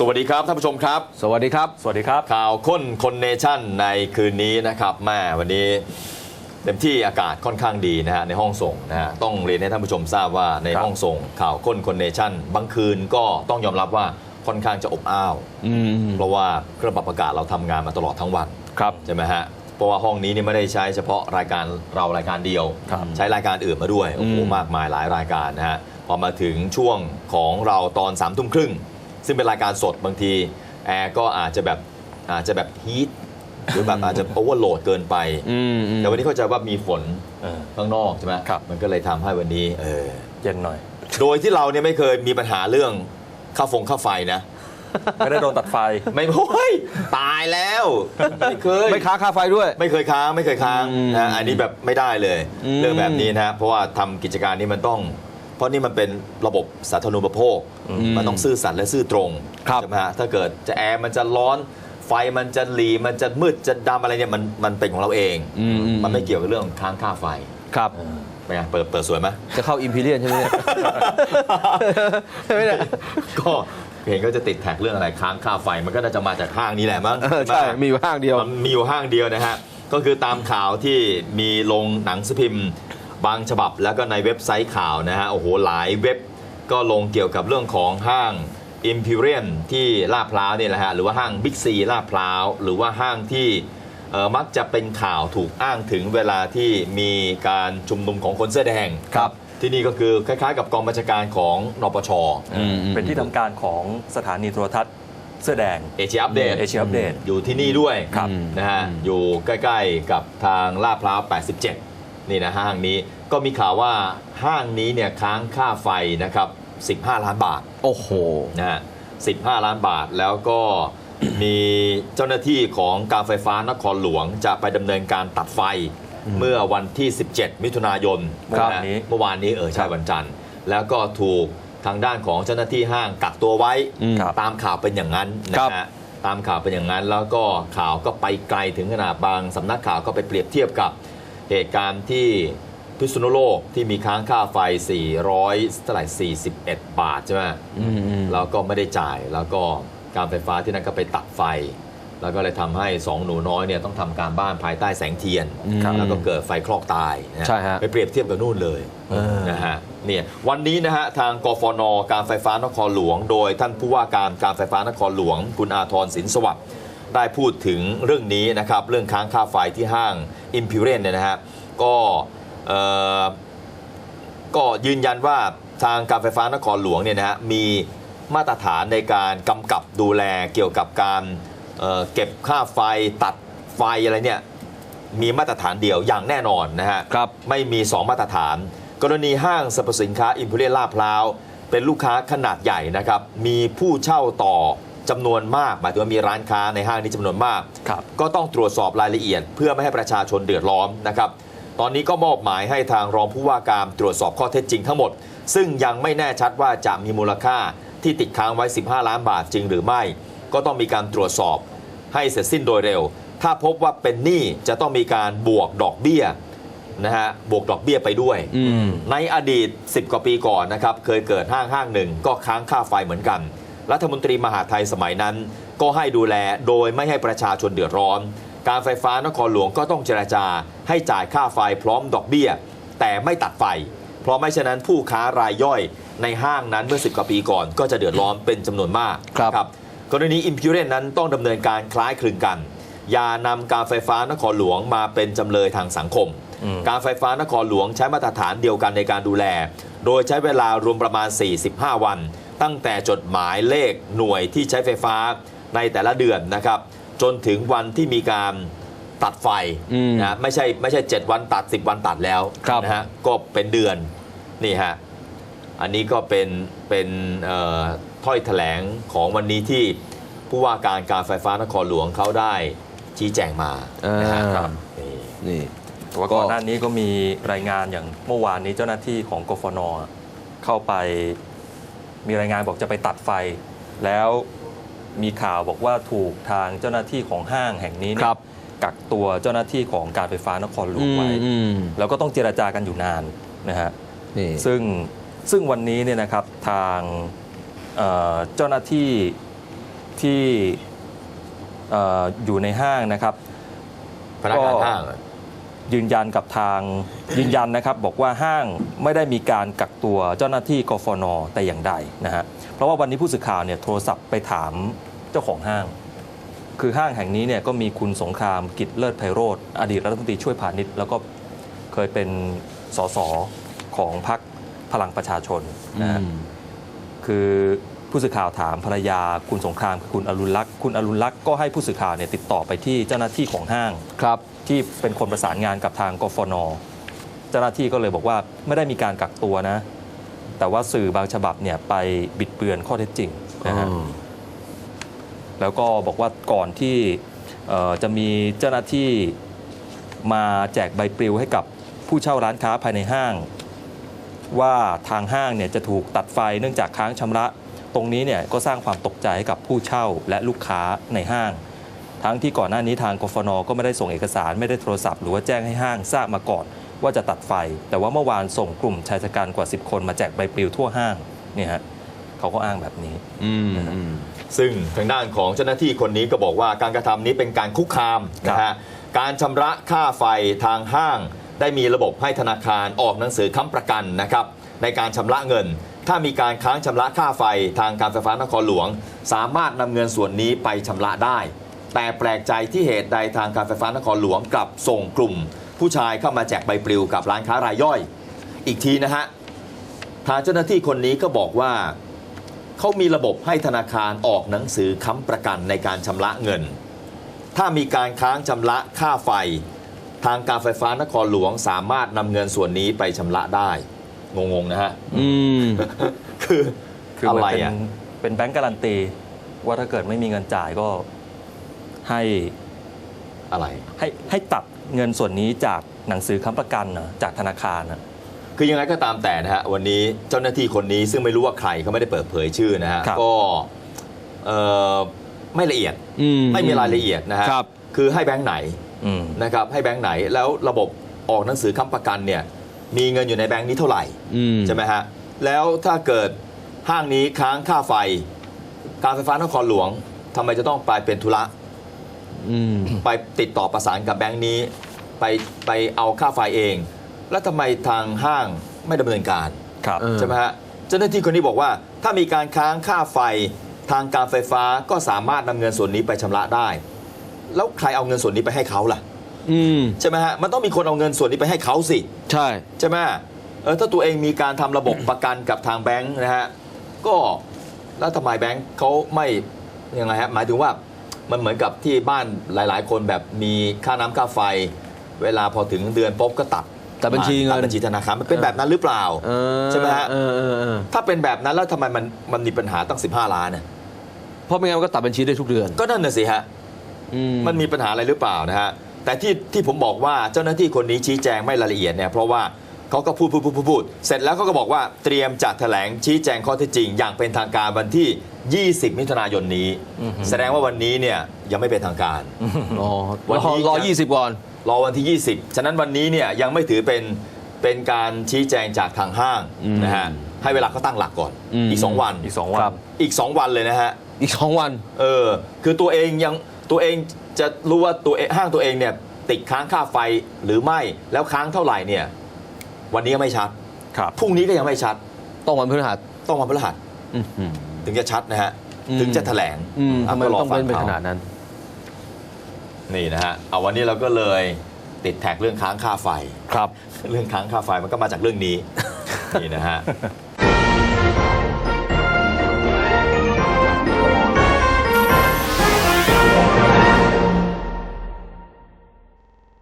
สวัสดีครับท่านผู้ชมครับ สวัสดีครับ สวัสดีครับ ข่าวค้นคนเนชั่นในคืนนี้นะครับแม่วันนี้เต็มที่อากาศค่อนข้างดีนะฮะในห้องส่งนะฮะต้องเรียนให้ท่านผู้ชมทราบว่าในครับห้องส่งข่าวค้นคนเนชั่นบางคืนก็ต้องยอมรับว่าค่อนข้างจะอบอ้าวอืมเพราะว่าเครื่องปรับอากาศเราทำงานมาตลอดทั้งวันครับใช่ไหมฮะเพราะว่าห้องนี้นี่ไม่ได้ใช้เฉพาะรายการเรารายการเดียวครับใช้รายการอื่นมาด้วยโอ้โหอืมมากมายหลายรายการนะฮะพอมาถึงช่วงของเราตอน3ามทุ่มครึ่ง ซึ่งเป็นรายการสดบางทีแอร์ก็อาจจะแบบอาจจะแบบฮีทหรือแบบอาจจะโอเวอร์โหลดเกินไป อืมอืม แต่วันนี้เข้าใจว่ามีฝนเออข้างนอกใช่ไหมครับ มันก็เลยทำให้วันนี้เออ เย็นหน่อย โดยที่เราเนี่ยไม่เคยมีปัญหาเรื่องค่าฟงค่าไฟนะ ไม่ได้โดนตัดไฟ ไม่โอ้ยตายแล้ว ไม่เคย ไม่ค้าค่าไฟด้วย ไม่เคยค้างไม่เคยค้างอืมนะอันนี้แบบไม่ได้เลย อืม เรื่องแบบนี้นะฮะเพราะว่าทำกิจการนี้มันต้อง เพราะนี่มันเป็นระบบสาธารณูปโภคอืมมันต้องซื่อสัตย์และซื่อตรงครับใช่ไหมฮะถ้าเกิดจะแอร์มันจะร้อนไฟมันจะหลีมันจะมืดจะดำอะไรเนี่ยมันมันเป็นของเราเองอืมอืมันไม่เกี่ยวกับเรื่องค้างค่าไฟครับเป็นไงเปิดเปิดสวยไหมจะเข้าอิมพีเรียนใช่ไหมเนี่ยใช่ไหมเนี่ยก็เห็นก็จะติดแท็กเรื่องอะไรค้างค่าไฟมันก็น่าจะมาจากห้างนี้แหละมั้งเออใช่มีอยู่ห้างเดียวมันมีอยู่ห้างเดียวนะฮะก็คือตามข่าวที่มีลงหนังสือพิมพ์ บางฉบับแล้วก็ในเว็บไซต์ข่าวนะฮะโอ้โหหลายเว็บก็ลงเกี่ยวกับเรื่องของห้าง Imperial ที่ลาดพร้าวเนี่ยแหละฮะหรือว่าห้างบิ๊กซีลาดพร้าวหรือว่าห้างที่เอ่อมักจะเป็นข่าวถูกอ้างถึงเวลาที่มีการชุมนุมของคนเสื้อแดงครับที่นี่ก็คือคล้ายๆ กับกองบัญชาการของนปชอืมอืมเป็นที่ทำการของสถานีโทรทัศน์เสื้อแดงเอเชียอัปเดตเอเชียอัปเดตอยู่ที่นี่ด้วยครับนะฮะอืมอยู่ใกล้ๆกับทางลาดพร้าว 87 นี่นะห้างนี้ก็มีข่าวว่าห้างนี้เนี่ยค้างค่าไฟนะครับ 15 ล้านบาท โอ้โหนะฮะ15 ล้านบาทแล้วก็มีเจ้าหน้าที่ของการไฟฟ้านครหลวงจะไปดำเนินการตัดไฟเมื่อวันที่ 17 มิถุนายนเมื่อวานนี้ะฮะเมื่อวานนี้เออใช่วันจันทร์ แล้วก็ถูกทางด้านของเจ้าหน้าที่ห้างกักตัวไว้อืมครับตามข่าวเป็นอย่างนั้นนะครับฮะตามข่าวเป็นอย่างนั้นแล้วก็ข่าวก็ไปไกลถึงขนาดบางสำนักข่าวก็ไปเปรียบเทียบกับ เหตุการณ์ที่พิษณุโลกที่มีค้างค่าไฟ 400เท่าไหร่41 บาทใช่ไหมอืมอืมแล้วก็ไม่ได้จ่ายแล้วก็การไฟฟ้าที่นั่นก็ไปตัดไฟ แล้วก็เลยทำให้สองหนูน้อยเนี่ยต้องทำการบ้านภายใต้แสงเทียนครับแล้วก็เกิดไฟคลอกตายนใช่ฮะไปเปรียบเทียบกับนู่นเลยเออนะฮะเนี่ยวันนี้นะฮะทางกฟน การไฟฟ้านครหลวง โดยท่านผู้ว่าการการไฟฟ้านครหลวง คุณอาทรสินสวัสดิ์ ได้พูดถึงเรื่องนี้นะครับ เรื่องค้างค่าไฟที่ห้าง i m p e r i a l เนี่ยนะฮะก็เอ่อก็ยืนยันว่าทางการไฟฟ้านครหลวงเนี่ยนะฮะมีมาตรฐานในการกำกับดูแลเกี่ยวกับการเอ่อเก็บค่าไฟตัดไฟอะไรเนี่ยมีมาตรฐานเดียวอย่างแน่นอนนะฮะครับไม่มี 2 มาตรฐาน กรณีห้างสรรพสินค้าอิมพีเรียลลาดพร้าว เป็นลูกค้าขนาดใหญ่นะครับ มีผู้เช่าต่อ จำนวนมาก หมายถึงว่ามีร้านค้าในห้างนี้จำนวนมากครับก็ต้องตรวจสอบรายละเอียด เพื่อไม่ให้ประชาชนเดือดร้อนนะครับตอนนี้ก็มอบหมายให้ทางรองผู้ว่าการตรวจสอบข้อเท็จจริงทั้งหมด ซึ่งยังไม่แน่ชัดว่าจะมีมูลค่าที่ติดค้างไว้ 15 ล้านบาทจริงหรือไม่ ก็ต้องมีการตรวจสอบให้เสร็จสิ้นโดยเร็ว ถ้าพบว่าเป็นหนี้จะต้องมีการบวกดอกเบี้ยนะฮะบวกดอกเบี้ยไปด้วยอืมในอดีต 10 กว่าปีก่อนนะครับเคยเกิดห้างห้างหนึ่งก็ค้างค่าไฟเหมือนกัน รัฐมนตรีมหาดไทยสมัยนั้น ก็ให้ดูแลโดยไม่ให้ประชาชนเดือดร้อน การไฟฟ้านครหลวงก็ต้องเจราจา ให้จ่ายค่าไฟพร้อมดอกเบี้ย แต่ไม่ตัดไฟ เพราะไม่ฉะนั้นผู้ค้ารายย่อยในห้างนั้นเมื่อ 10 กว่าปีก่อน ก็จะเดือดร้อนเป็นจำนวนมากครับนะกรณีอิมพิเรนนั้นต้องดำเนินการคล้ายคลึงกัน อย่านำการไฟฟ้านครหลวงมาเป็นจำเลยทางสังคมอืมการไฟฟ้านครหลวงใช้มาตรฐานเดียวกันในการดูแล โดยใช้เวลารวมประมาณ 45 วัน ตั้งแต่จดหมายเลขหน่วยที่ใช้ไฟฟ้าในแต่ละเดือนนะครับ จนถึงวันที่มีการตัดไฟอืมนะไม่ใช่ไม่ใช่ 7 วันตัด 10 วันตัดแล้วครับนะฮะก็เป็นเดือนนี่ฮะอันนี้ก็เป็นเป็นเอ่อถ้อยแถลงของวันนี้ที่ผู้ว่าการการไฟฟ้านครหลวงเขาได้ชี้แจงมานะฮะอ่าครับนี่นี่แต่ว่าก็ก่อนหน้านี้ก็มีรายงานอย่างเมื่อวานนี้เจ้าหน้าที่ของกฟนเข้าไป มีรายงานบอกจะไปตัดไฟ แล้วมีข่าวบอกว่าถูกทางเจ้าหน้าที่ของห้างแห่งนี้เนี่คยรับกักตัวเจ้าหน้าที่ของการไฟฟ้านครหลวอืงมไว้อืมแล้วก็ต้องเจราจากันอยู่นานนะฮะนี่ซึ่งซึ่งวันนี้เนี่ยนะครับทางเอ่อเจ้าหน้าที่ที่เอ่ออยู่ในห้างนะครับพนักงานก็ห้างอะยืนยันกับทาง ยืนยันนะครับบอกว่าห้างไม่ได้มีการกักตัวเจ้าหน้าที่กฟนแต่อย่างใดนะฮะเพราะว่าวันนี้ผู้สื่อข่าวเนี่ยโทรศัพท์ไปถามเจ้าของห้าง คือห้างแห่งนี้เนี่ยก็มีคุณสงครามกิจเลิศไพโรธอดีตรัฐมนตรีช่วยพาณิชย์ แล้วก็เคยเป็นสสของพรรคพลังประชาชนนะฮะคือผู้สื่อข่าวถามภรรยาคุณสงครามคือคุณอรุณลักษณ์คุณอรุณลักษณ์ก็ให้ผู้สื่อข่าวเนี่ยติดต่อไปที่เจ้าหน้าที่ของห้างครับที่เป็นคนประสานงานกับทางกฟน เจ้าหน้าที่ก็เลยบอกว่าไม่ได้มีการกักตัวนะ แต่ว่าสื่อบางฉบับเนี่ยไปบิดเบือนข้อเท็จจริงนะฮะแล้วก็บอกว่าก่อนที่เอ่อจะมีเจ้าหน้าที่มาแจกใบปลิวให้กับผู้เช่าร้านค้าภายในห้าง ว่าทางห้างเนี่ยจะถูกตัดไฟเนื่องจากค้างชำระ ตรงนี้เนี่ยก็สร้างความตกใจให้กับผู้เช่าและลูกค้าในห้าง ทั้งที่ก่อนหน้านี้ทางกฟนก็ไม่ได้ส่งเอกสารไม่ได้โทรศัพท์ หรือว่าแจ้งให้ห้างทราบมาก่อน ว่าจะตัดไฟ แต่ว่าเมื่อวานส่งกลุ่มชายชะกันกว่า 10 คนมาแจกใบปลิวทั่วห้างเนี่ยฮะเขาก็อ้างแบบนี้อืมอืมซึ่งทางด้านของเจ้าหน้าที่คนนี้ก็บอกว่าการกระทำนี้เป็นการคุกคามนะฮะการชำระค่าไฟทางห้าง ได้มีระบบให้ธนาคารออกหนังสือค้ำประกันนะครับในการชำระเงิน ถ้ามีการค้างชำระค่าไฟทางการไฟฟ้านครหลวง สามารถนำเงินส่วนนี้ไปชำระได้ แต่แปลกใจที่เหตุใดทางการไฟฟ้านครหลวงกลับส่งกลุ่ม ผู้ชายเข้ามาแจกใบปลิวกับร้านค้ารายย่อย อีกทีนะฮะทางเจ้าหน้าที่คนนี้ก็บอกว่าเขามีระบบให้ธนาคารออกหนังสือค้ำประกันในการชำระเงิน ถ้ามีการค้างชำระค่าไฟ ทางการไฟฟ้านครหลวงสามารถนำเงินส่วนนี้ไปชำระได้ งงๆนะฮะอืมคือคืออะมันไรเป็นอะเป็นแบงก์การันตี ว่าถ้าเกิดไม่มีเงินจ่ายก็ให้อะไร ให้ให้ตัด เงินส่วนนี้จากหนังสือค้ำประกันนะจากธนาคารนะคือยังไงก็ตามแต่นะฮะวันนี้เจ้าหน้าที่คนนี้ซึ่งไม่รู้ว่าใครเขาไม่ได้เปิดเผยชื่อนะฮะครับก็เอ่อไม่ละเอียดอืมไม่มีรายละเอียดนะฮะครับคือให้แบงค์ไหนอืมนะครับให้แบงค์ไหนแล้วระบบออกหนังสือค้ำประกันเนี่ยมีเงินอยู่ในแบงค์นี้เท่าไหร่อืมใช่ไหมฮะแล้วถ้าเกิดห้างนี้ค้างค่าไฟ การไฟฟ้านครหลวงทำไมจะต้องไปเป็นธุระ อืมไปติดต่อประสานกับแบงค์นี้ ไปไปเอาค่าไฟเอง แล้วทำไมทางห้างไม่ดำเนินการ ครับเออ ใช่ไหมฮะเจ้าหน้าที่คนนี้บอกว่า ถ้ามีการค้างค่าไฟทางการไฟฟ้าก็สามารถนำเงินส่วนนี้ไปชำระได้ แล้วใครเอาเงินส่วนนี้ไปให้เขาล่ะ อืม ใช่ไหมฮะมันต้องมีคนเอาเงินส่วนนี้ไปให้เขาสิ ใช่ ใช่ไหมเออถ้าตัวเองมีการทำระบบประกันกับทางแบงค์นะฮะ ก็แล้วทำไมแบงค์เขาไม่ยังไงฮะหมายถึงว่า มันเหมือนกับที่บ้านหลาย ๆ คนแบบมีค่าน้ำค่าไฟ เวลาพอถึงเดือนปุ๊บก็ตัดแต่บัญชีเงิตัดนบัญชีธนาคารมันเป็นแบบนั้นหรือเปล่าเออใช่ไหมฮะเออเออเออถ้าเป็นแบบนั้นแล้วทำไมมันมันมีปัญหาตั้ง 15 ล้านน่ะเพราะไม่งั้นมันก็ตัดบัญชีได้ทุกเดือน ก็นั่นน่ะสิฮะอืมันมีปัญหาอะไรหรือเปล่านะฮะแต่ที่ที่ผมบอกว่าเจ้าหน้าที่คนนี้ชี้แจงไม่รายละเอียดเนี่ยเพราะว่า เขาก็พูดพูดพูดพูดพูดเสร็จแล้วเขาก็บอกว่าเตรียมจะแถลงชี้แจงข้อเท็จจริง อย่างเป็นทางการวันที่ 20 มิถุนายนนี้อือฮึแสดงว่าวันนี้เนี่ยยังไม่เป็นทางการอ๋อวันรอนี้รอจะยี่สิบก่อน รอวันที่ 20 ฉะนั้นวันนี้เนี่ยยังไม่ถือเป็นเป็นการชี้แจงจากทางห้างอืมนะฮะให้เวลาเขาตั้งหลักก่อนอืมอีก 2 วันอีกสองวัครันบอีก 2 วันเลยนะฮะอีกสองวันเออคือตัวเองยังตัวเองจะรู้ว่าตัวเองห้างตัวเองเนี่ยติดค้างค่าไฟหรือไม่แล้วค้างเท่าไหร่เนี่ย วันนี้ยังไม่ชัด ครับพรุ่งนี้ก็ยังไม่ชัด ต้องวันพฤหัสต้องวันพฤหัสอืมอืมถึงจะชัดนะฮะ อืม ถึงจะแถลงอืมอะทำไมก็รต้องเป็นไปฟัขขนาดนั้น นี่นะฮะ เอาวันนี้เราก็เลยติดแท็กเรื่องค้างค่าไฟ ครับ เรื่องค้างค่าไฟมันก็มาจากเรื่องนี้ นี่นะฮะ